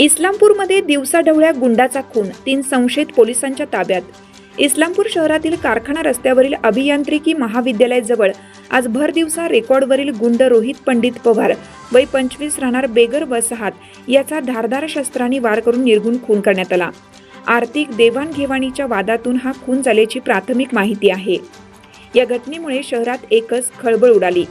इस्लामपूरमध्ये दिवसाढवळ्या गुंडाचा खून तीन संशयित पोलिसांच्या ताब्यात. इस्लामपूर शहरातील कारखाना रस्त्यावरील अभियांत्रिकी महाविद्यालयाजवळ आज भर दिवसा रेकॉर्डवरील गुंड रोहित पंडित पवार वय पंचवीस राहणार बेगर वसाहत याचा धारदार शस्त्रांनी वार करून निर्गुण खून करण्यात आला. आर्थिक देवाणघेवाणीच्या वादातून हा खून झाल्याची प्राथमिक माहिती आहे. या घटनेमुळे शहरात एकच खळबळ उडाली.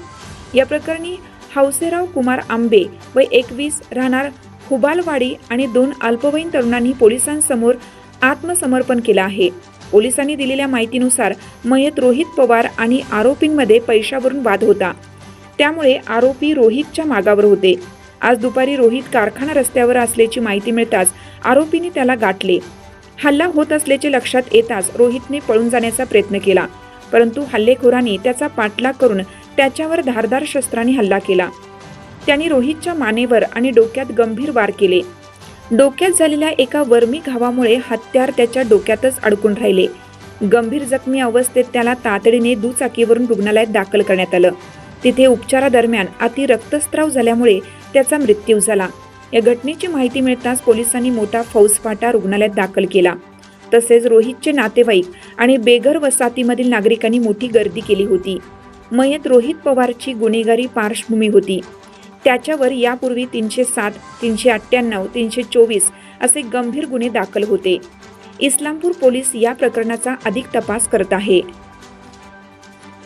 या प्रकरणी हौसेराव कुमार आंबे व एकवीस राहणार हुबालवाडी आणि दोन अल्पवयीन तरुणांनी पोलिसांसमोर आत्मसमर्पण केलं आहे. पोलिसांनी दिलेल्या माहितीनुसार मयत रोहित पवार आणि आरोपींमध्ये पैशावरून वाद होता. त्यामुळे आरोपी रोहितच्या मागावर होते. आज दुपारी रोहित कारखाना रस्त्यावर असल्याची माहिती मिळताच आरोपीने त्याला गाठले. हल्ला होत असल्याचे लक्षात येताच रोहितने पळून जाण्याचा प्रयत्न केला. परंतु हल्लेखोरांनी त्याचा पाठलाग करून त्याच्यावर धारदार शस्त्रांनी हल्ला केला. त्यांनी रोहितच्या मानेवर आणि डोक्यात गंभीर वार केले. डोक्यात झालेल्या एका वर्मी घावामुळे हत्यार त्याच्या डोक्यातच अडकून राहिले. गंभीर जखमी अवस्थेत त्याला तातडीने दुचाकीवरून रुग्णालयात दाखल करण्यात आलं. तिथे उपचारादरम्यान अति रक्तस्त्राव झाल्यामुळे त्याचा मृत्यू झाला. या घटनेची माहिती मिळताच पोलिसांनी मोठा फौजफाटा रुग्णालयात दाखल केला. तसेच रोहितचे नातेवाईक आणि बेघर वसाहतीमधील नागरिकांनी मोठी गर्दी केली होती. मयत रोहित पवारची गुन्हेगारी पार्श्वभूमी होती. त्याच्यावर यापूर्वी तीनशे सात तीनशे अठ्ठ्याण्णव तीनशे चोवीस असे गंभीर गुन्हे दाखल होते. इस्लामपूर पोलीस या प्रकरणाचा अधिक तपास करत आहे.